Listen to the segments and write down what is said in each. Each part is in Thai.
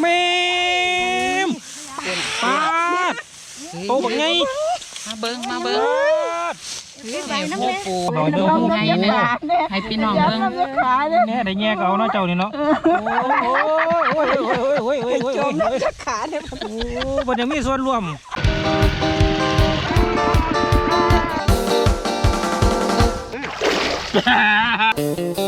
แม่มปาดโตบักไงมาเบิ้งมาเบิ้งไปน้ำโอ้แม่ปูเอาเด้อไงเด้อให้พี่น้องเบิ้งแน่ได้แยกเอาเนาะเจ้านี่เนาะโอ้ยโอ้ยโอ้ยโอ้ยโอ้ยโอ้ยโอ้ยโอ้ยจะขาเนี่ยโอ้บ่ได้มีส่วนร่วมส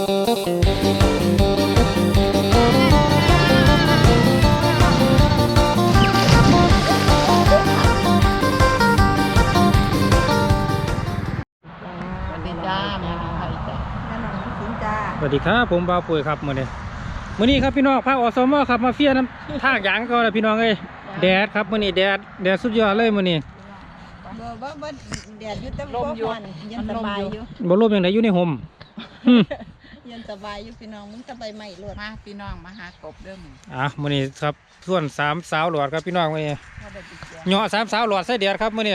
สวัสดีครับผมบ่าวปุ๋ยครับมื้อนี้มื้อนี้ครับพี่น้องพาอสมครับมาเฟียน้ำทางยางก็แล้วพี่น้องเอ้ยแดดครับมื้อนี้แดดแดดสุดยอดเลยมื้อนี้บ่บ่บ่แดดอยู่แต่บ่ฮ้อนยังสบายอยู่บ่ลมยังไงอยู่ในห่มยังสบายอยู่พี่น้องมึงจะไปใหม่รถมาพี่น้องมาหากบเด้อมึงอะมื้อนี้ครับส่วนสามสาวหลอดครับพี่น้องมื้อนี้บ่ได้ติดเชื้อเหาะสามสาวหลอดใส่แดดครับมื้อนี้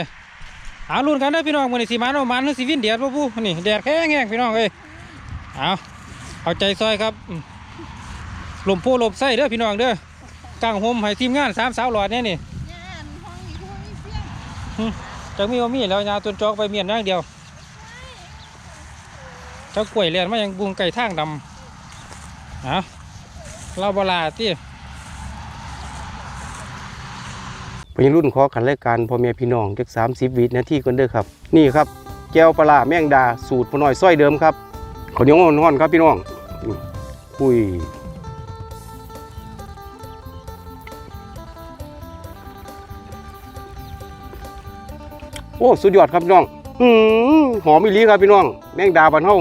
หาลุ้นกันเด้อพี่น้องมื้อนี้สิมาโนมันหรือสิวินแดดบ่ผู้มื้อนี้แดดแข็งแรงพี่น้องเอ้ยเอา เอาใจซอยครับอืมลมโพลมไส้เด้อพี่น้องเด้อกางห่มให้ทีมงานสามสาวหลอดเนี่ยนี่ย่านห้องนี้ห้องนี้เสียงจักมีบ่มีแล้วยาตัวจอกไปเมียนอย่างเดียวเจ้ากล้วยเลียนมายังบุงไก่ทางดำเอาเราบลาที่เป็นรุ่นขอขันรายการพ่อแม่พี่น้องจักสามสิบวินาทีกันเด้อครับ นี่ครับ แก้วปลาร้าแมงดาสูตรพอน้อยส้อยเดิมครับขาวเหนียวอ่อนๆครับพี่น้อง นี่คุยโอ้สุดยอดครับพี่น้องอืมหอมอีหลีครับพี่น้อง แมงดาบานเฮา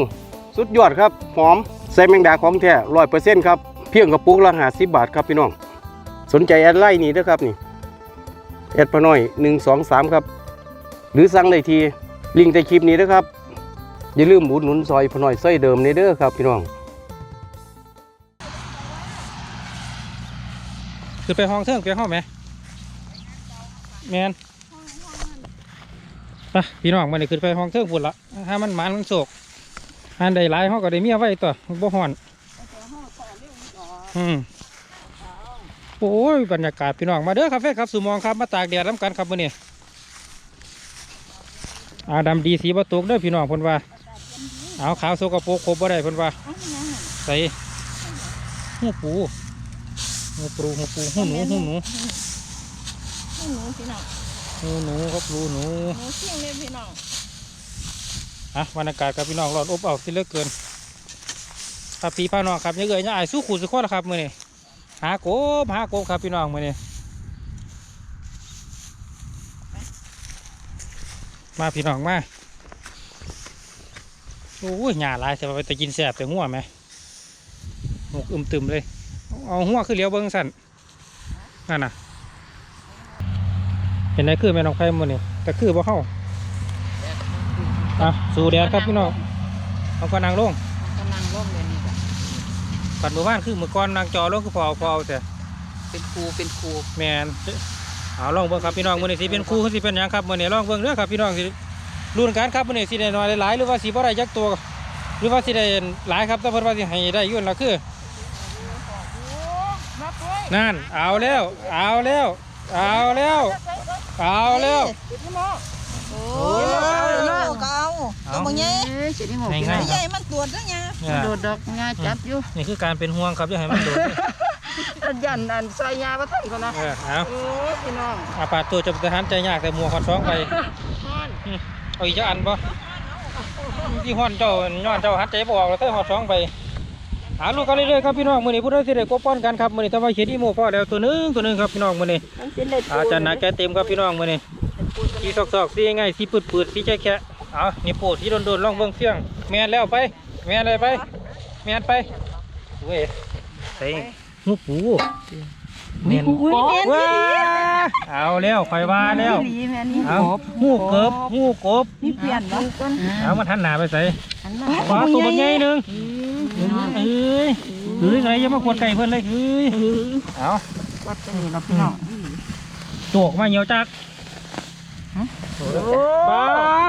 สุดยอดครับ หอมใส่แมงดาของแท้ร้อยเปอร์เซ็นต์ครับ เพียงกระปุกละห้าสิบบาทครับพี่น้อง สนใจแอดไลน์นี่เด้อครับนี่แอดพอน้อยหนึ่งสองสามครับ หรือสั่งได้ทีลิงก์ใต้คลิปนี้นะครับ อย่าลืมหมุนหนุนซอยพอน้อยซอยเดิมในเด้อครับพี่น้อง คือไปห้องเทิงไปห้องไหมแมนไปพี่น้องมันนี่คือไปห้องเทิงฝุ่นละถ้ามันหมันมันโศกอันใดหลายห้องก็ได้เมียไว้ตัวบ่ห่อนอืมโอ้ยบรรยากาศพี่น้องมาเด้อคาเฟ่ครับสุมองครับมาตากแดดน้ำกันครับมื้อนี้อาดำดีสีประตูกเด้อพี่น้องพ่นว่าเอาขาวโซกโปกครบบ่ได้พ่นว่าใส่หูปู หูปูหูปูหูหนูหูหนูให้หนูพี่น้องหูหนูครับรูหนูหนูเสียงเลยพี่น้องอะบรรยากาศครับพี่น้องร้อนอบอ้าวที่เหลือเกินครับพี่พาน้องครับยังเอ่ยยังอายสู้ขู่สุดข้อแล้วครับมื้อนี้หาโกบหาโกบครับพี่น้องมื้อนี้มาพี่น้องมาโอ้ยหญ้าหลายแต่ว่าไปแต่กินแสบแต่หัวไหมหมกอึมตึมเลย เอาหัวคือเหลียวเบิ้งสั่นนั่นน่ะ เห็นไหมคือแม่น้องไผ่มื้อนี้แต่คือบ่เข้าอะสู่แดดครับพี่น้องเอาก็นางลงกำลังร่มเลยนี่จ้ะปัดมือบ้านคือมือก้อนนางจอลงคือพอเอาพอเอาแต่เป็นครูเป็นครูแมนเอาลองเบิ่งครับพี่น้องมื้อนี้สิเป็นครูคือสิเป็นหยังครับมื้อนี้ลองเบิ่งเด้อครับพี่น้องสิรุ่นการครับมื้อนี้สิได้น้อยได้หลายหรือว่าสิบ่ได้จักตัวหรือว่าสิได้หลายครับแต่เพิ่นว่าสิให้ได้อยู่นั่นล่ะคือมาปุ้ย นั่น เอาแล้ว เอาแล้ว เอาแล้ว เอาแล้ว โอ้ยเอาก็เอาตัวบ่ใหญ่เอ้ยสิได้หกง่ายใหญ่มันตรวจแล้วไงเนี่ยโดดดอกงาจับอยู่นี่คือการเป็นห่วงครับอย่าให้มันโดดอันยันอันใส่ยาบ่ทันก่อนนะเออเอาโอ้ยพี่น้องอาปาดตัวจะทหารใจยากแต่หมัวกฮอดสองไปเอาอีกจะอันปะที่ห้อนเจ้าย้อนเจ้าหัดใจบออกแล้วเต้หอดสองไป หาลูกกันเรื่อยๆครับพี่น้องมือนี้พูดได้สิได้กบป้อนกันครับมือนี้ทำไมเขียนอีโมพ่อแล้วตัวหนึงตัวหนึงครับพี่น้องมือนี้มันเป็นได้อาจารย์หนักแกเต็มครับพี่น้องมือนี้สีซอกๆสีง่ายสีปืดๆสีแฉะๆเอานี่โปดสีโดนๆล่องเบิ้งเฟี้ยงแมนแล้วไป แมนเลยไป แมนไปเว้ยใส่หูปู แมนว้าเอาแล้วคอยว่าแล้วดีแม่นี่เอาหูเกิบหูกบนี่เปลี่ยนบ่เอามาทันหนาไปใส่อันนั้นขวาตัวบักใหญ่หนึ่งเอ้ยเอ้ยอะไรอยังมาขวดไก่เพิ่นเลยเอ้ยเอาวัดตรงนี้เนาะพี่น้องโจกมาเหี่ยวจักป้า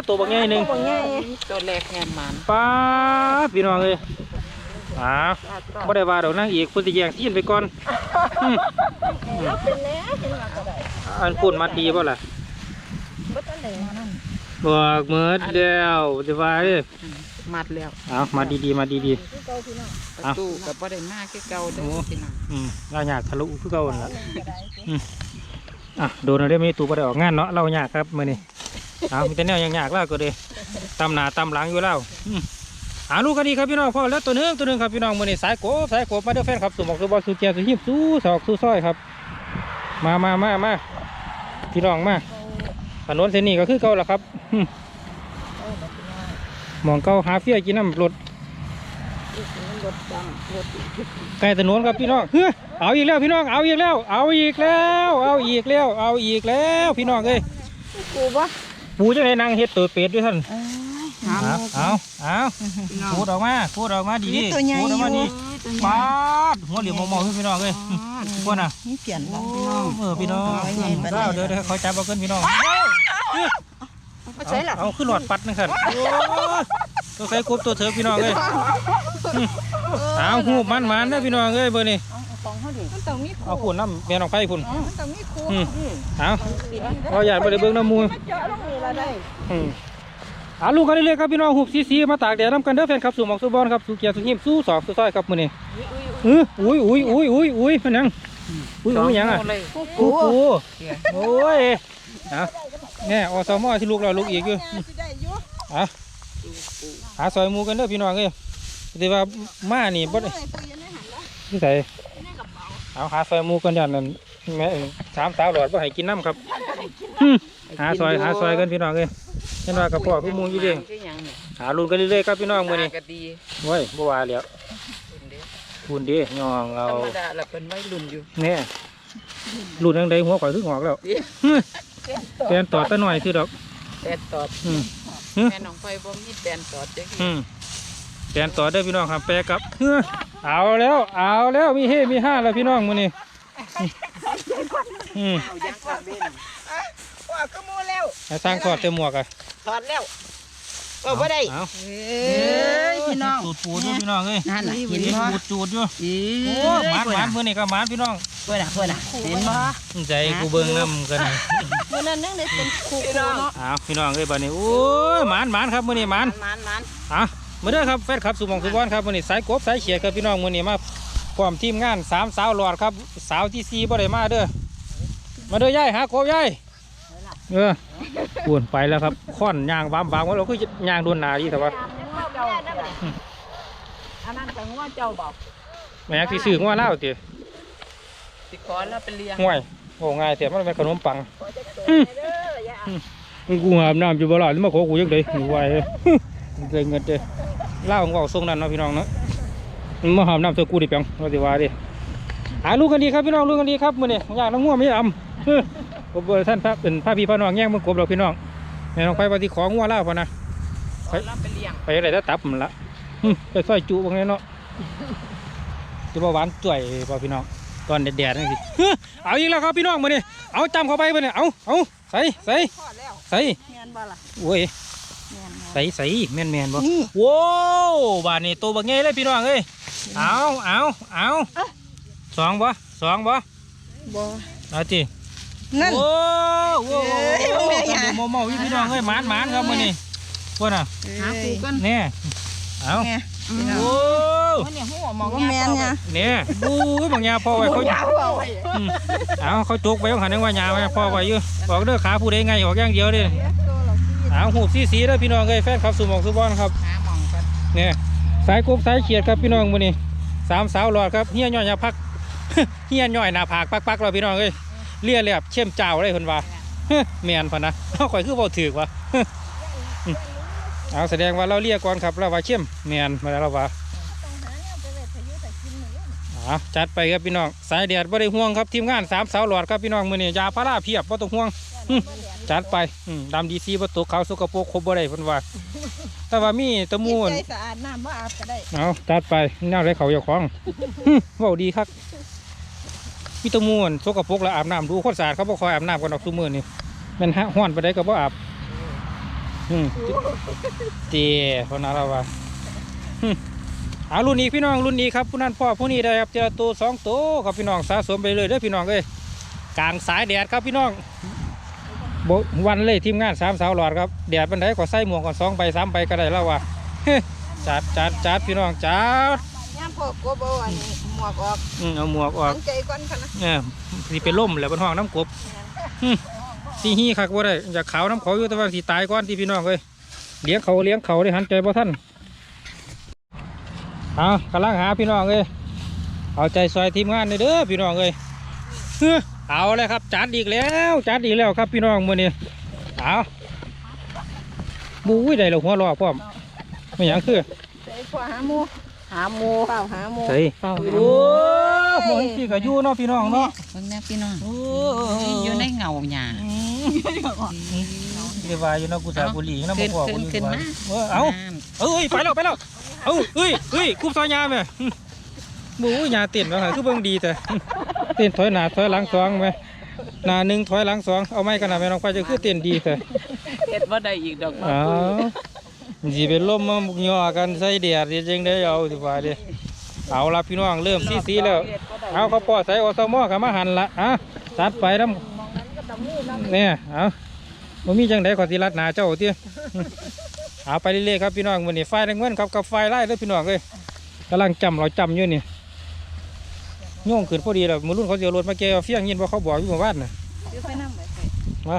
ตัวบักใหญ่หนึ่งบ่ใหญ่ตัวแรกแหนมันป้าพี่น้องเลย อ้าวบ่ได้ว่าดอกนางเอกพุ่นสิแย่งซีนไปก่อนอืมเราเป็นแล้วเห็นว่าก็ได้อันพูดมาดีบ่ล่ะบ่ทันได้มานั่นบอกเมิดแล้วจะว่าเด้อมัดแล้วเอามาดีๆมาดี คือเก่าพี่น้องประตูกับบ่ได้มาคือเก่าเด้อพี่น้องๆอืมเราอยากทะลุคือเก่านั่นล่ะ ก็ได้อะโดนเอาได้ไม่ตูบ่ได้ออกงานเนาะเราอยากครับมื้อนี้ เอามีแต่แนวยังอยากแล้วก็เด้ตำหน้าตำหลังอยู่แล้วอืม หาลูกกันดีครับพี่น้องพ่อแล้วตัวหนึงตัวหนึงครับพี่น้องมื้อนี้สายโกบสายโกบมาเด้อแฟนครับสู่หมอกสู่บอลสู่แจสู่หิบสู่ศอกสู่ซอยครับ มามามามาพี่น้องมาถนนเส้นนี้ก็คือเก่าแล้วครับอืมหมองเก่าหาเฟี้ยกินน้ำรถรถจังรถใกล้ถนนครับพี่น้องเฮ้ยเอาอีกแล้วพี่น้องเอาอีกแล้ว เอาอีกแล้ว เอาอีกแล้ว เอาอีกแล้ว พี่น้องเอ้ยกูบ่ปูจะได้นางเฮ็ดตัวเป็ดด้วยท่าน เอ้ยเอาเอาเอาพี่น้องพูดออกมาพูดออกมาดีนี่ดีตัวใหญ่พูดออกมาอยู่ดีตัวใหญ่ปาดหัวเหลี่ยมมองๆพี่น้องเอ้ยพวกน่ะนี่เปลี่ยนแล้วโอ้เออพี่น้องเอาไว้ไงบัดนี้เล่าเดี๋ยวเดี๋ยวเขาจับเอาขึ้นพี่น้องบ่ใช่ล่ะเอาขึ้นหลอดปัดนะครับโอ้ยตัวใส่กบตัวเถอะพี่น้องเอ้ยอืมเอาหูบมันมันๆเด้อพี่น้องเอ้ยเบอร์นี่เอาของเฮาดิมันต้องมีเอาพุ่นน้ำแม่น้องไผ่พุ่นมันต้องมีครูอืมเอาเอาอย่าไปเลยเบิ่งน้ำมูล อืมอาลูกกันเรื่อยๆครับพี่น้องหุบซีซีมาตากแดดน้ำกันเด้อแฟนครับสู่หมอกสู่บอลครับสู่เกียร์สู่ยิ้มสู่สอกสู่ซอยครับมื้อนี้เอออุ้ยอุ้ยอุ้ยอุ้ยอุ้ยมันหยังอุ้ยอุ้ยหยังอะเลยกูกูโอ้ยเอาเนี่ยอสมอที่ลูกเราลูกอีกอยู่สิได้อยู่อะหาซอยหมูกันเด้อพี่น้องเอ้ยแต่ว่ามานี่บ่ได้เอ้ยปุยอยู่ในหันแล้วที่ใส่เอาหาซอยหมูกันอย่างนั้นแม่เอิ้นสามสาวหลอดบ่ให้กินน้ำครับอืมหาซอยหาซอยกันพี่น้องเอ้ย เห็นว่ากับพ่อพี่หมูอยู่เด้งคือหยังเนี่ยหาลุ้นกันเรื่อยๆครับพี่น้องมื้อนี้ก็ดีเว้ยบ่ว่าแล้วคุณเด้อคุณเด้ย่องเอาธรรมดาละเป็นวัยรุ่นอยู่เนี่ยรุ่นจังใดหัวข่อยคือหอกแล้วแฟนต่อตะหน่อยคือดอกแปดตอดอืมแม่น้องไฟบ่มีแปดตอดจังอืมแฟนต่อเด้อพี่น้องครับแปรกลับเฮ้อเอาแล้วเอาแล้วมีเฮมีห้าแล้วพี่น้องมื้อนี้อืมเอายังกลับเบ้นว่าก็มูแล้วให้สร้างทอดเต็มหมวกอะ ถอดแล้วก็บ่ได้เอาเอ้ยพี่น้องจูดปูดอยู่พี่น้องเอ้ยนั่นน่ะเห็นเห็นบ่ปูดจูดอยู่อีโอ้หมานหมานมื้อนี้ก็หมานพี่น้องเพิ่นน่ะเพิ่นน่ะเห็นบ่ใจกูเบิ่งน้ำกันนี่มื้อนั้นนึงได้เป็นครูเนาะเอาพี่น้องเอ้ยบัดนี้โอ้ยหมานหมานครับมื้อนี้หมานมันมันอะมาเด้อครับแฟนคลับสุมองสุบอนครับวันนี้สายกบสายเขียดครับพี่น้องวันนี้มาพร้อมทีมงานสามสาวหลอดครับสาวที่สี่บ่ได้มาเด้อมาเด้อยายหากบยาย เออปวนไปแล้วครับค่อนยางบามบามว่าเราคือยางโดนหนาดีแต่ว่าอันนั้นก็งัวเจ้าบอกแม่ที่ซื้อว่าเล่าวติสิขอแล้วไปเลี้ยงห่วยโอ้ง่ายแต่มันเป็นขนมปังอืมมึงกูอาบน้ำอยู่บ่หลอดมาขอกูยังไงหนูไหวเลยเกินเงินเด้อเล่าของเว่าทรงนั้นเนาะพี่น้องเนาะมึงมาหามน้ำเจอกูดิเปียงว่าสิว่าดิหาลูกกันดีครับพี่น้องลูกกันดีครับมื้อนี้อยากน้องง่วงไม่อำเฮ้อ ผมเบอร์ท่านพระเป็นพระพี่พระน้องแย่งมึงกบเราพี่น้องแม่น้องไปปฏิของง่วงเล่าพอนะขอแล้วไปเลี้ยงไปอะไรถ้าตับมันละหึไปซอยจุบางนี้เนาะจะบ่หวานจ่วยป่พี่น้องตอนแดดๆนี่สิเฮ้อเอาอีกแล้วครับพี่น้องมื้อนี้เอาจำเข้าไปมื้อนี้เอาเอาใส่ใส่พอแล้วใส่แม่นบ่ล่ะโอ้ยแม่นบ่ใส่ใส่แม่นแม่นบ่นี่โว้วบาดนี้ตัวบักใหญ่เลยพี่น้องเอ้ยเอาเอาเอาสองบ่สองบ่บ่เอาจิ นั่นโอ้โหเอ้ยบ่แม่นหยังเมาเมาๆอยู่พี่น้องเอ้ยหมานหมานครับมื้อนี้พวกน่ะหาปูกันแน่เอาแม่โอ้มันเนี่ยหัวมองบ่แม่นเนี่ยเนี่ยบู้ยบางยาพ่อไว้เขายาวเอาไว้อืมเอาเขาจกไปเขาหันนึงว่ายาไว้พ่อไว้อยู่บอกเด้อขาผู้ใดไงออกอย่างเดียวเด้อเอาหูบสีสีเด้อพี่น้องเอ้ยแฟนครับสุหมองสุบอนครับหามองกันเนี่ยสายกบสายเขียดครับพี่น้องมื้อนี้สามสาวหลอดครับเฮียย่อยอยาพักเฮียย่อยหน้าผากปักๆเราพี่น้องเอ้ย เลียเรียบเข้มเจ้าเลยเพิ่นว่าแม่นพะนะเอาข่อยคือบ่ถือวะอืมเอาแสดงว่าเราเลียก่อนครับเราว่าเข้มแม่นมาแล้วเราว่าอะจัดไปครับพี่น้องสายแดดบ่ได้ห่วงครับทีมงานสามสาวหลอดครับพี่น้องมื้อนี้ยาพาราเพียบบ่ต้องห่วงอืมจัดไปอืมดำดีซีบ่ตกขาวสกปรกครบบ่ได้เพิ่นว่าแต่ว่ามีแตะมูนใจสะอาดน้ำบ่อาบก็ได้เอาจัดไปน่าไรเขาอย่าคล้องเว้าดีครับ มีแตะมูนสกปรกแล้วอาบน้ำดูคนสะอาดเขาบ่คอยอาบน้ำกันดอกซุมือนี่มันฮะฮ้อนไปได้ก็บ่อาบอืมเตี๋ยเพราะนั้นเราว่าหึเอารุ่นนี้พี่น้องรุ่นนี้ครับผู้นั้นพ่อผู้นี้ได้ครับเจอตัวสองตัวครับพี่น้องสะสมไปเลยเด้อพี่น้องเอ้ยกลางสายแดดครับพี่น้องบวันเลยทีมงานสามสาวหลอดครับแดดเป็นไดก็ใส่หมวกก่อนสองใบสามใบก็ได้แล้วว่ะ จัดจัดจัดพี่น้องจัด ย่ามพอกบเอาอันนี้ วกออกอืมเอาหมวกออกตั้งใจก่อนค่ะนะเนี่ยสิเป็นล่มแหล้วบนห้องน้ำกบหึสีฮีคักว่าได้อยากขาวน้ำเขาอยู่แต่ว่าสีตายก่อนที่พี่น้องเลยเลี้ยงเขาเลี้ยงเขาได้หันใจบ่ท่านเอากำลังหาพี่น้องเลยเอาใจซอยทีมงานเลยเด้อพี่น้องเลยเฮ้อเอาเลยครับจัดอีกแล้วจัดอีกแล้วครับพี่น้องมื่อนี้เอาบู้ยได้แล้วหัวเรอพร้อมไม่หยังคือใส่ขวาหาหมู หาหมูเปล่าหาหมูใส่เฝ้าโอ้โหพี่ก็อยู่เนาะพี่น้องเนาะเบิ่งแน่พี่น้องโอ้อยู่ในเงาหญ้าเดี๋ยวว่าอยู่เนาะกูสาบุรีนะขึ้นบ่พอขึ้นกูขึ้นมาเออเอาเอ้ยไปแล้วไปแล้วเอ้าเอ้ยเอ้ยคุบซอยยาแม่หมูยาเต้นว่าหาคือเบิ่งดีแต่เต้นถอยหน้าถอยหลังสองแม่หน้าหนึ่งถอยหลังสองเอาไม้กันนะแม่น้องไปจะคือเต้นดีแต่เฮ็ดบ่ได้อีกดอกเอา สิเป็นลมมามุกย่อกันใส่แดดจริงได้อเอาสิว่าเด้เอาละพี่น้องเริ่มซีซีแล้ว เอาเขาปอใส่อสมอกับมาหันละอะจัดไปน้ำเนี่ยเอาบ่มีจังไดขอสิรัดหนาเจ้าเตี้ยเอาไปเรื่อยๆครับพี่น้องวันนี้ไฟแรงเงินครับกับไฟไล่เลยพี่น้องเลยกำลังจำเราจำอยู่นี่โย่งขึ้นพอดีแล้วมือรุ่นเขาเสียรถมาแกเอาเฟี้ยงยินว่าเขาบอกอยู่หมู่บ้านน่ะซื้อไปน้ำไปใส่มา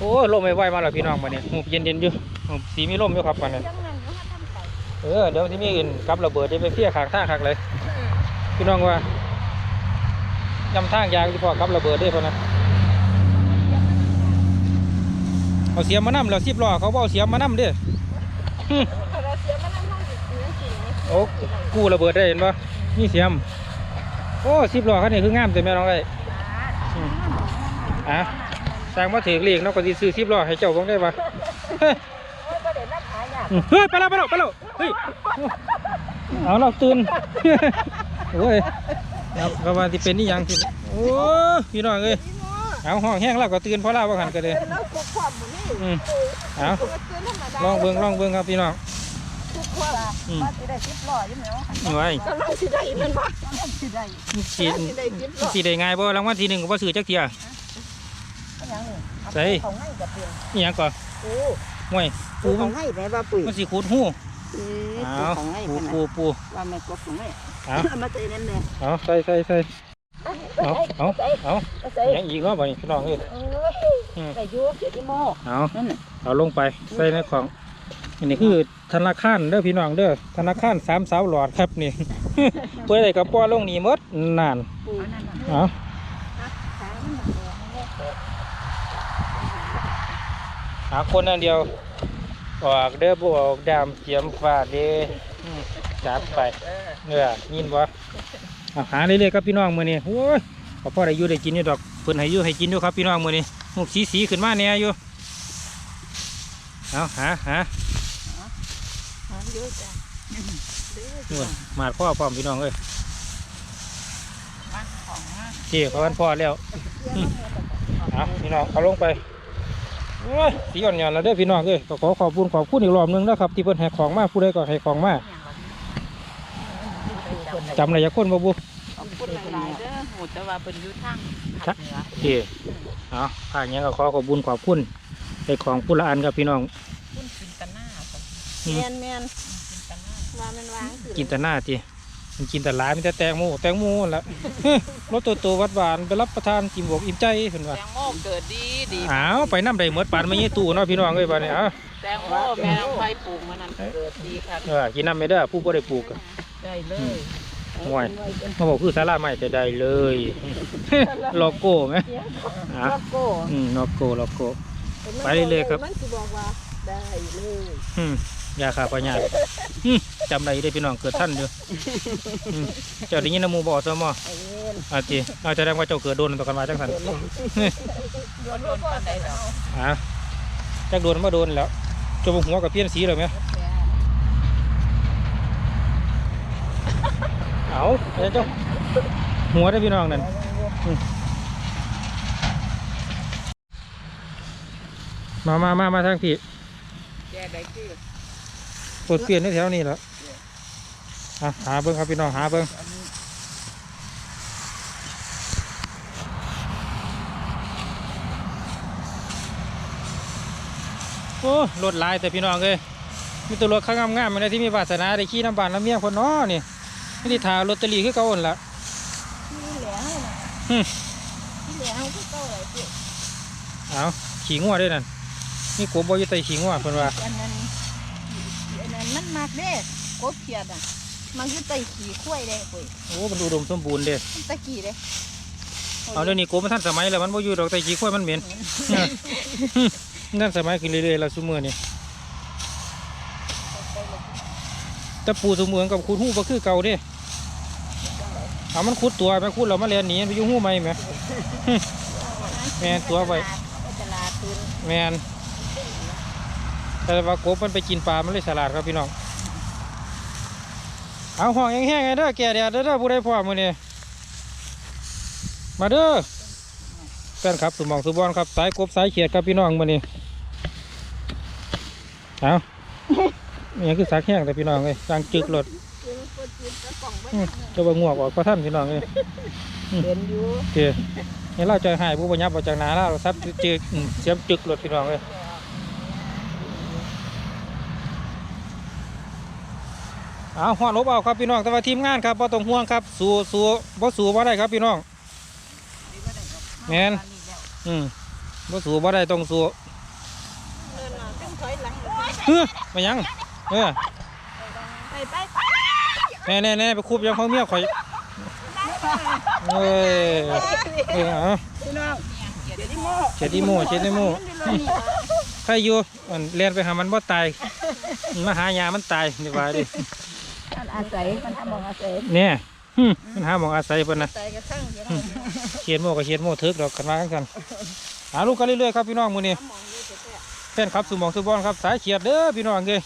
โอ้ยลมไม่ไหวมาแล้วพี่น้องมาเนี่ยหูเย็นเย็นๆอยู่หูสีมีลมอยู่ครับมาเนี่ยจังนั้นเขาทำไปเออเดี๋ยวที่มีอื่นกับระเบิดจะไปเฟี้ยขางท่างคักเลย พี่น้องว่าย่ำทางยางที่พอกับระเบิดได้พอนะเอาเสียมมานํแล้วสิบล้อเขาบเอกเสียมมานํเด้อเราเสียมาน้ำห้องสิเนื้อกินนี่โอ้กู้ระเบิดได้เห็นปะนี่เสียม โอ้สิบล้อคันนี้คืองามแต่แม่น้องไอ้อืมอะ สร้างมาถือเลียงเนาะก็สิซื้อสิบล้อให้เจ้าบ้างได้ปะเฮ้ยอืมเฮ้ยไปแล้วไปแล้วไปแล้วเฮ้ยเอาเราตื่นโอ้ยเอาประมาณที่เป็นนี่ยังที่โอ้พี่น้องเอ้ยเอาห้องแห้งแล้วก็ตื่นเพราะเล่าว่าหันกันเลยแล้วคุกความหมูนี่อืมเอาตัวเตือนธรรมดาลองเบิ้งลองเบิ้งครับพี่น้องคุกความอืมว่าสิได้สิบล้ออยู่ไหมวะไว้กำลังสิได้มันบ่กำลังสิได้สีกำลังสิได้สิบล้อสีได้ง่ายบ่รางวัลที่หนึ่งก็บ่ซื้อจักเทียอย่างนี้ ใส่ ของให้กับเพื่อนนี่ยังก่อนโอ้ห่วยปูขมัอนงให้แม่ว่าปุ๋ยมันสิขูดหูอืมเอาของให้ปูขนาดปูปูว่าแม่กบของให้เอามาเตะนั่นแน่เอาใส่ใส่ใส่เอาเอาเอาใส่ยังอีกเนาะบ่นี่พี่น้องเอ้ยเอ้ยใส่ยูเดี๋ยวที่โม่เอานั่นน่ะเอาลงไปใส่ในของอันนี้คือธนาคารเด้อพี่น้องเด้อธนาคารสามสาวหลอดครับนี่ เพื่อได้กับป้อลงนี่หมดนานปุ๋ยนั่นน่ะเอา หาคนอันเดียว ออกเด้อบ่ออกดามเจียมฟ้าเด้อืมจัดไปเออยินบ่เอาหาเรื่อยๆครับพี่น้องมื้อนี้โอ้ยก็พอได้อยู่ได้กินอยู่ดอกเพิ่นให้อยู่ให้กินอยู่ครับพี่น้องมื้อนี้มุกสีๆขึ้นมาแหน่อยู่เอาหาหาหาอยู่จ้ะนู่นมาดพ่อพร้อมพี่น้องเอ้ยมาของมาเจี๊ยเขาวันพ่อแล้วอืมเอาพี่น้องเอาลงไปโอ้ย สีอ่อนหย่อนแล้วเด้อพี่น้องเอ้ยก็ขอขอบคุณขอบคุณอีกรอบหนึงนะครับ ที่เพิ่นให้ของมาผู้ใดก็ให้ของมาจำอะไรจะคนบ่บุขอบคุณหลายๆเด้อโหแต่ว่าเพิ่นอยู่ทางภาคเหนือเจี๊ยเอาผ่านยังก็ขอขอบคุณขอบคุณให้ของผู้ละอันครับพี่น้องคุณกินตะหน้าก็อืมแม่นแม่นกินตะหน้าว่ามันวางคือกินแต่หน้าจี มันกินแต่หลายมีแต่แตงโมแตงโมนั่นละรถตัวโตวัดหวานไปรับประทานกินบวกอิ่มใจเพิ่นว่าแตงโมเกิดดีดีอ้าวไปน้ำได้หมดปานมายี่ตู้เนาะพี่น้องเอ้ยบัดนี้อ้าวแตงโมแม่น้องไฟปลูกมานั่นเกิดดีค่ะเออกินน้ำไม่ได้ผู้บ่ได้ปลูกอะได้เลยห่วยมาบอกคือสาราใหม่จะได้เลยโลโก้ไหมอะโลโก้อืมโลโก้โลโก้ไปเรื่อยๆครับมันสิบอกว่าได้เลยอืม ยาขาพญาธิอืมจำได้ได้พี่น้องเกิดท่านอยู่อืมเจ้าได้ยินน้ำหมูบอสมอไอ้เวนอาจีเอาจะได้ว่าเจ้าเกิดโดนต่อกันมาจังสันโดนโดนปานใดดอกอะจักโดนมาโดนแล้วจมหัวกับเพี้ยนสีเลยไหมเอาเดี๋ยวเจ้าหัวได้อพี่น้องนั่นอืมมามามามาทางพี่แกได้คือป วดเปลี่ยนในแถวนี้แหล้วอะหาเบิ้งครับพี่น้องหาเบิ้งโอ้รถหลายแต่พี่น้องเลยมีตัวรถข้างงามๆมันเลยที่มีวาสนาได้ขี่น้ำบานน้ำเมียคนน้อนี่ไม่ได้ทาลอตเตอรี่คือเก่าหั่นละนี่แหละให้น่ะหึนี่แหละให้ผู้เก่าเลยสิเอาขี่งัวด้วยนั่นนี่กบบอยู่ใต้ขี่งัวเพิ่นว่าอันนั้นอันนั้น มันมากเด้กบเขียดอะ มันคือไตขี่ข้วยเด้ปุ้ยโอ้มันอุดมสมบูรณ์เด้มันตะกี้เด้เอาเดี๋ยวนี้กบมันทันสมัยแล้วมันบ่อยู่ดอกใต้ขี่ข้อยมันเหม็นนั่นสมัยขึ้นเรื่อยๆแล้วซุมื้อนี่แต่ปูสมือนกับขุดหูบ่คือเก่าเด้เอามันขุดตัวไปขุดแล้วมาเรียนหนีมันไปอยู่หูใหม่แหมแม่นตัวไว้ไปตลาดตื่นแมน แต่ว่ากบมันไปกินปลา มันเลยฉลาดครับพี่น้อง เอาห้องแห้งๆไงเด้อแก่แดดเด้อเด้อผู้ใดพร้อมมื้อนี้มาเด้อแฟนครับสุหมองสุบอนครับสายกบสายเขียดครับพี่น้องมื้อนี้เอาอหยังคือสักแห้งแต่พี่น้องเลยกลางจึกรถอืมเจะบ่งวกออกก็ท่านพี่น้องเลยเห็นอยู่โอเคนี่เราจะหายผู้บรรยับออกจากหนาแล้วเราซับจึกอืมเสียมจึกรถพี่น้องเลย เอาหัวลบเอาครับพี่น้อง แต่ว่าทีมงานครับบ่ต้องห่วงครับ สู้สู้บ่สู้บ่ได้ครับพี่น้อง แม่น อืมบ่สู้บ่ได้ต้องสู้เดินมาจังถอยหลังเฮ้ยมายังเออไปไปแน่แน่แน่ไปคูบยังของเมียข่อยเอ้ยเออเอาพี่น้องเดี๋ยวนี้โม่เช็ดดิโมเช็ดดิโมใครอยู่มันเลียนไปหามันบ่ตายมาหายามันตายนี่ว่าดิ อาศัยมันทำมองอาศัยเนี่ยหึมันหาหมองอาศัยเพิ่นนะตายกระทั่งเดี๋ยวเขียนโมกับเขียนโมทึกดอกกันมากันหาลูกกันเรื่อยๆครับพี่น้องมือนี้แฟนครับสุหมองสุบอลครับสายเขียดเด้อพี่น้องเอ้ย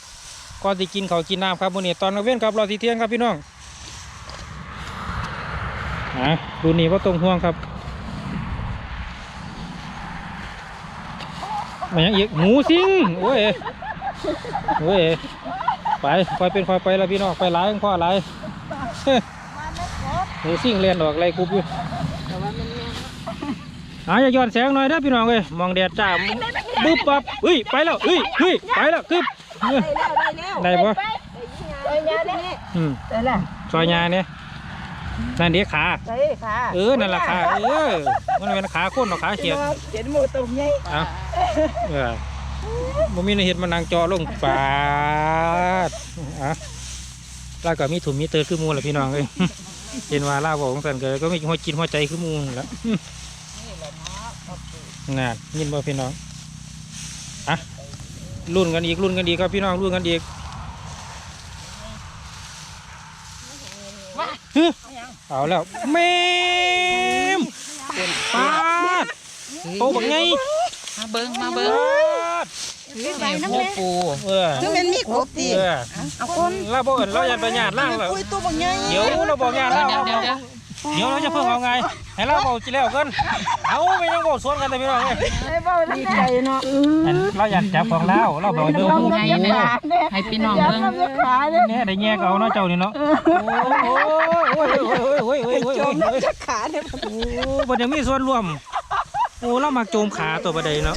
ก่อนสิกินเขาวกินน้ำครับมือนี้ตอนกลางเว้นครับรอสิเที่ยงครับพี่น้องอะรุ่นนี้บ่าต้องห่วงครับมายังอีกหมูสิงโอ้ยโอ้ย ไปคอยเป็นคอยไปแล้วพี่น้องไปหลายข้อหลายหมูซิ่งเลียนออกไรกรุบอยู่แต่ว่ามันแม่นอะอย่าย้อนแสงหน่อยนะพี่น้องเอ้ยมองแดดจ้าบึ๊บปั๊บเฮ้ยไปแล้วเฮ้ยเฮ้ยไปแล้วกึบเอ้ยได้แล้วได้แล้วได้ปะไอ้ยาเนี่ยอืมได้แล้วซอยยาเนี่ยนั่นเดียขาได้ค่ะเออ นั่นแหละขาเออ มันเป็นขาโค้นหรอกขาเขียดเห็นหมูตุ่มใหญ่เอะเออ บ่มีในเห็ดมันนางจอลงปาดอะแล้วก็มีถุงมีเตอร์คือหมูแหละพี่น้องเอ้ยเห็นว่าลาบอกของสันเกิดก็มีหัวจิตหัวใจคือหมูนั่นแหล้วน่ายินบ่พี่น้องอะรุ่นกันอีกรุ่นกันอีกครับพี่น้องรุ่นกันอีกฮึเอาแล้วแม่มปาดโตบักไงมาเบิ้งมาเบิ้ง ปาดไปน้ำโอ้แม่ปูเออถึงมันมีกบดิเออเอาคนเราบอกเอิ้นเราอยากไปหยาดล่างแล้วคุยตัวบางใหญ่เดี๋ยวเราบอกหยาดล่างเดี๋ยวเดี๋ยวเดี๋ยวเดี๋ยวเราจะเพิ่งเอาไงให้เราบอกจีแล้วกันเอาไม่ต้องบอกสวนกันแต่พี่น้องเอ้ยไอ้เบ้าดีใจเนาะอันเราอยากจับของเราเราบอกเดินหูให้เนี่ยให้พี่น้องเบิ้งขาเนี่ยเนี่ยได้แยกเอาเนาะเจ้านี่เนาะโอ้โหโอ้ยโอ้ยโอ้ยโอ้ยโอ้ยโอ้ยจโอ้มยแล้วโอ้ยจะขาเนี่ยโอ้บ่ยังมีส่วนร่วมโอ้เรามาโจมขาตัวบัดใดเนาะ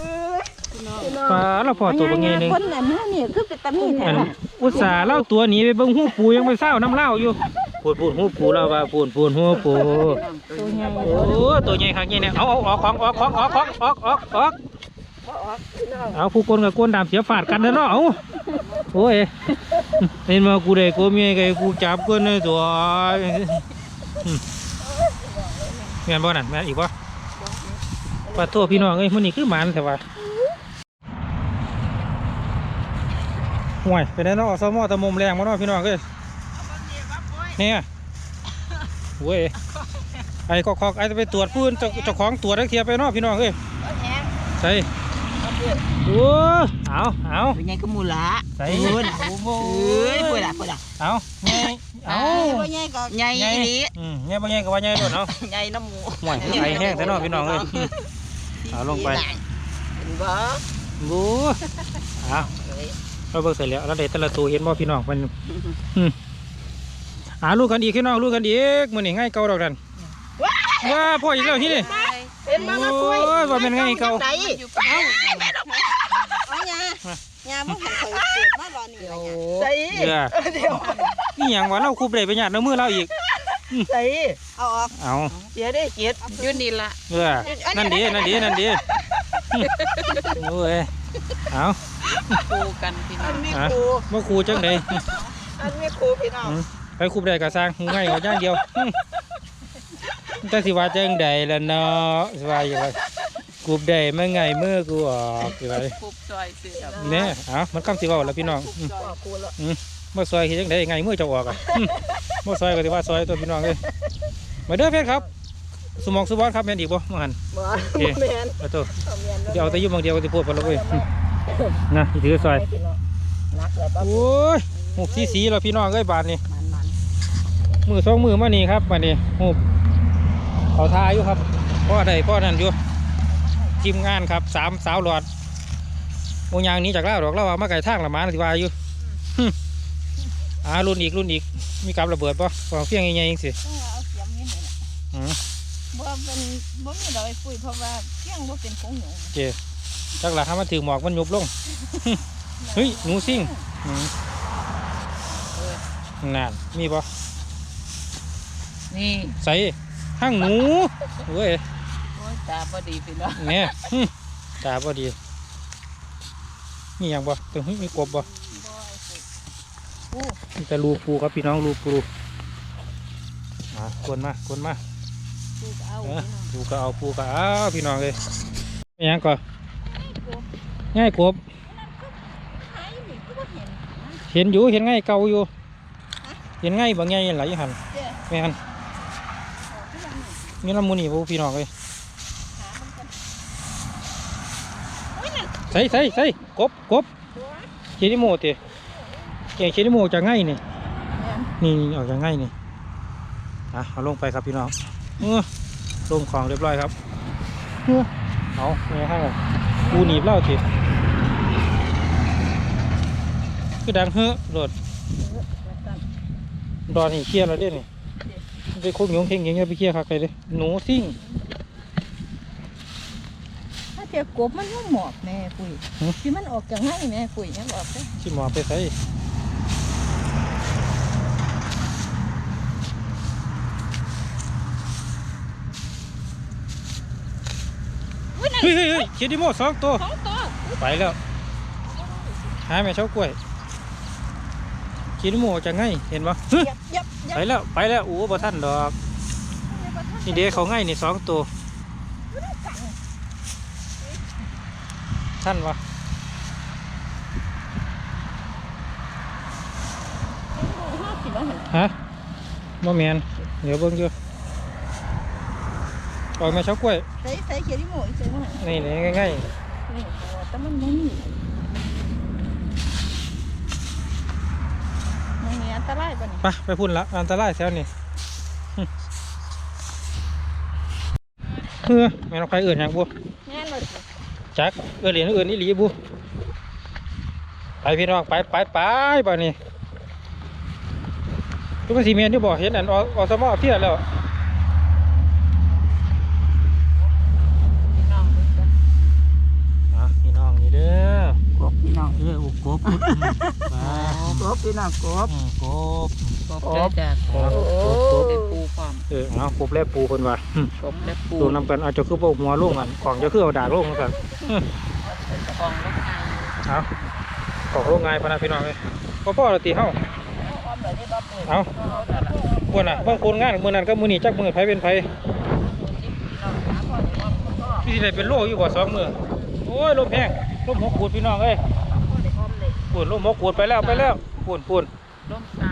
ปลาเราพอตัวบางไงนึงคนอันนี้นี่คือเป็นตามีแท้อันอุตส่าห์เล่าตัวหนีไปเบิ่งหูปูยังไปเศร้าน้ำเล่าอยู่พูดพูดหูปูเราว่าพูดพูดหูปูตัวใหญ่โอ้ตัวใหญ่ขนาดนี้เนี่ยเอาเอาออกของออกของออกของออกออกออกเอาผู้คนกับคนดำเสียฝาดกันเด้อเนาะเอาโอ้ยเห็นมากูได้กูมีไงกูจับกูในตัวอืมแม่นบ่นั่นแม่นอีกบ่ปลาตัวพี่น้องเอ้ยมันนี่คือหมันแต่ว่า ห่วยไปได้เนาะอสมอตะมุมแรงมาเนาะพี่น้องเอ้ยเนี่ยเว้ยไอ้ก็คอกไอ้จะไปตรวจพื้นเจ้าเจ้าของตรวจได้เคลียร์ไปเนาะพี่น้องเอ้ยใส่โอ้เอาเอาเป็นไงก็มูละใส่พูดเอ้ยพูดละพูดละเอาไงเอาตัวใหญ่ก็ใหญ่อีหลีอืมไงบ่ไงก็ว่าไงโดดเนาะใหญ่น้ำหมูห่วยไอ้แห้งแต่เนาะพี่น้องเอ้ยอืมเอาลงไปเห็นบ่บูเอา เราเบิ่งเสร็จแล้วเราได้แต่ละตัวเห็นบ่พี่น้องมันอืมอ่าลูกกันอีกพี่น้องลูกกันอีกมื้อนี้ง่ายเก่าดอกนั่นว้าพ่ออีกแล้วที่นี่เห็นมามาคุยโอ้ยว่าเป็นไงเก่าไหนเอาเอายาญาบ่หันเคยเกิดมารอนี่ล่ะยาใส่เด้อนี่หยังวะเราคุบได้ไปหยาดน้ำมือเราอีกใส่เอาออกเอาเสียได้เกียรติอยู่นี่ละเด้อนั่นดีนั่นดีนั่นดีโอ้ยเอา ปูกันพี่น้อัอนงมีอะครูบ่ครูจังไดอันมีครูพี่น้องอืมไปคุบได้ก็สร้างง่ายเอาอย่างเดียวอืมแต่สิว่าจังใดล่ะเนาะสิว่าอยู่ว่าคุบได้มาไงมือกูออกสิว่าปูซอยเสือเนี่ยเอามันคำสิเว้าแล้วพี่น้องอืมครูละบ่ซอยเฮ็ดจังไดไงมือจะออกอะอืมบ่ซอยก็สิว่าซอยตัวพี่น้องเอ้ยมาเด้อเพชรครับ สมองสมบอนครับแม่นอีกบ่มื้อหันบ่โอเคแม่นเอาตัวเอาแม่นเดี๋ยวเอาแต่อยู่บางเดียวก็สิพูดพอแล้วเว้ยอืม นะสิถือซอยพี่น้องนักแล้วบ่โอ้ยหูบสีสีแล้วพี่น้องเอ้ยบาทนี่มันมันมือสองมือมานี่ครับบาทนี้หูบเขาทาอยู่ครับพ่อใดพ่อนั่นอยู่ทีมงานครับสามสาวหลอดโมยางหนี้จากเล่าวดอกเล่าว่ามาไก่ทางละหมาสิวาอยู่หึอ่ารุ่นอีกรุ่นอีกมีกับระเบิดป่ะวางเพียงใหญ่ๆจังสิต้องเอาเสียมนี่นี่ล่ะอืมบ่เป็นบ่มีดอกไอ้ปุ้ยเพราะว่าเพียงบ่เป็นของหนูโอเค จักหลักถ้ามันถือหมอกมันยุบลง เฮ้ยหนูซิ่งอืมนั่นมีป่ะนี่ใส่ห้างหนูเว้ยโอ้ยตาบ่ดีพี่น้องเนี่ยหึตาพอดีนี่ยังบ่ตึงหึมีกบบ่มีแต่รูปูครับพี่น้องรูปูมากวนมากวนมาปูก็เอาเออพี่น้องปูก็เอาปูก็เอาพี่น้องเลยไม่ยังก่อน ง่ายกบหายนี่คือบ่เห็นอยู่เห็นง่ายเกาอยู่ เห็นง่ายบางง่ายไหลหันเด้อแม่นที่ว่านี่ลำมูนี่พวกพี่น้องเลยหามันกันโอ้ยนั่นใส่ใส่ใส่กบกบเชนิโมเตะเก่งเชนิโมจะง่ายนี่นี่ออกจากง่ายนี่อะเอาลงไปครับพี่น้องเออลงของเรียบร้อยครับ เออเอาไม่ให้ กูหนีบเล่าทีคือดังเฮ้อโดดว่าซั่นดอนนี่เคลียร์แล้วเด้นี่ไปโคกหยงเข่งหยังอย่าไปเคลียร์คักไปเลยหนูซิ่งถ้าเทียกบมันบ่หมอบแม่ปุ้ยที่มันออกจากไห้แม่ปุ้ยยังออกเด้อชิหมอไปใส่ เฮ้ยเฮ้ยเฮ้ยเชนิโมสองตัว สองตัวไปแล้ว หาแม่เช้ากล้วยกินหมูจะไงเห็นปะยับยับยับไปแล้วไปแล้วโอ้บ่ท่านดอก นี่เด็กเขาไงนี่สองตัวท่านวะฮะบ่แมนเดี๋ยวเบิ่งอยู่ ออกแม่เช้ากล้วย ใส่ใส่เขียดที่หมูอีกใส่มาหั่นนี่นี่ง่ายนี่ตัวแต่มันบ่มีมันมีอันตรายป่ะนี่ๆไปไปพุ่นละอันตรายแถวนี้หึเฮ้อแม่นเอาใครเอื่นหยังบุแม่นเลยสิจักเอื่นเหรียญเอื่นนี่หลีบุไปพี่น้องไปไปไปบ่นี่ทุกคนสีเมียนที่บอกเห็นอันอออสมอเที่ยแล้ว พี่น้องเบิ่งกัน อะพี่น้ องนี่เด้อกบพี่น้องเอออุกกบปลากบพี่น้องกบอืมกบกบเด้อจ้ะกบกบกบได้ปูพร้อมเออเอากบและปูคนว่าอืมกบและปูดูนำกันเอาเจะคือพวกหัวลุ่งกันของเจะคือเอาดากลุ่งกันอืมกองลูกไก่เอาของโรงงานพะนะพี่น้องเลยพ่อพ่อเราตีเฮาเอาคนน่ะบางคนงานมือนั้นก็มือนี้จักมือไผเป็นไผพี่สิได้เป็นโรคอยู่บ่สองมือโอ้ยลมแห้ง ลมหัวขูดพี่น้องเอ้ยปูนลมหัวขูดไปแล้วไปแล้วปูนปูนล้มตา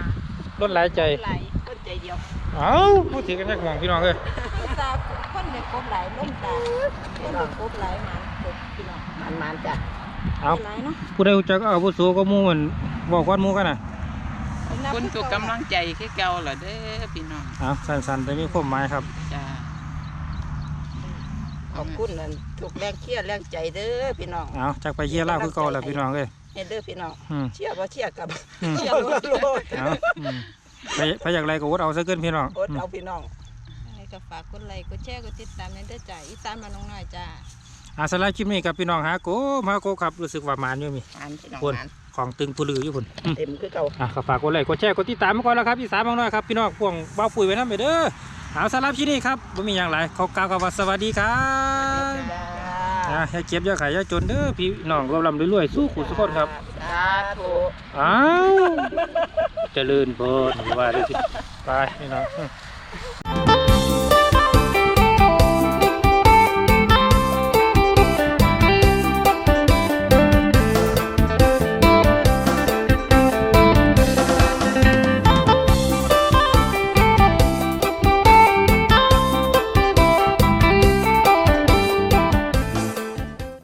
ลดหลายใจไหลคนใจเดียวเอาพูดถึงกันแค่ห่วงพี่น้องเอ้ยตาคนเด็กกบไหลล้มตาคนเด็กกบไหลมันกบพี่น้องมันมันจ้ะเอาไหลเนาะผู้ใดรู้จักก็เอาผู้สูงก็หมู่มันบอกควันหมู่กันน่ะคุณตัวกำลังใจคือเก่าล่ะเด้อพี่น้องเอาสั้นๆแต่มีความหมายครับจ้า ขอบคุณนั่นถูกแรงเครียดแรงใจเด้อพี่น้องเอาจากไปเยี่ยล่าคือเก่าแหละพี่น้องเอ้ยเฮ็ดเด้อพี่น้องอืม เชียร์บ่เชียร์กับอืม เชียร์โลดโลดเอาอืมไปไปอยากไรก็อดเอาซะเกินพี่น้องอดเอาพี่น้อง ให้ก็ฝากกดไลค์กดแชร์กดติดตามในเด้อจ้าอีสานมานน้องน้อยจ้า อาสำหรับคลิปนี้กับพี่น้องฮะโกมาโกครับรู้สึกว่าหมานอยู่มี อ่านพี่น้องคนอ่านของตึงผู้ลืออยู่คนอืม เต็มคือเก่า อะก็ฝากกดไลค์กดแชร์กดติดตามมาก่อนแล้วครับอีสานบางน้อยครับพี่น้องพวงเบ้าปุ๋ยไว้น้ำไปเด้อ เอาสำหรับคลิปนี้ครับไม่มีอย่างไรขอกล่าวคำว่าสวัสดีครับจ้าอะอย่าเก็บอย่าขายอย่าจนเด้อพี่น้องเราลำรวยๆสู้ขุดสุขคนครับสาธุอ้าวเจริญพรว่าเลยสิไปพี่น้อง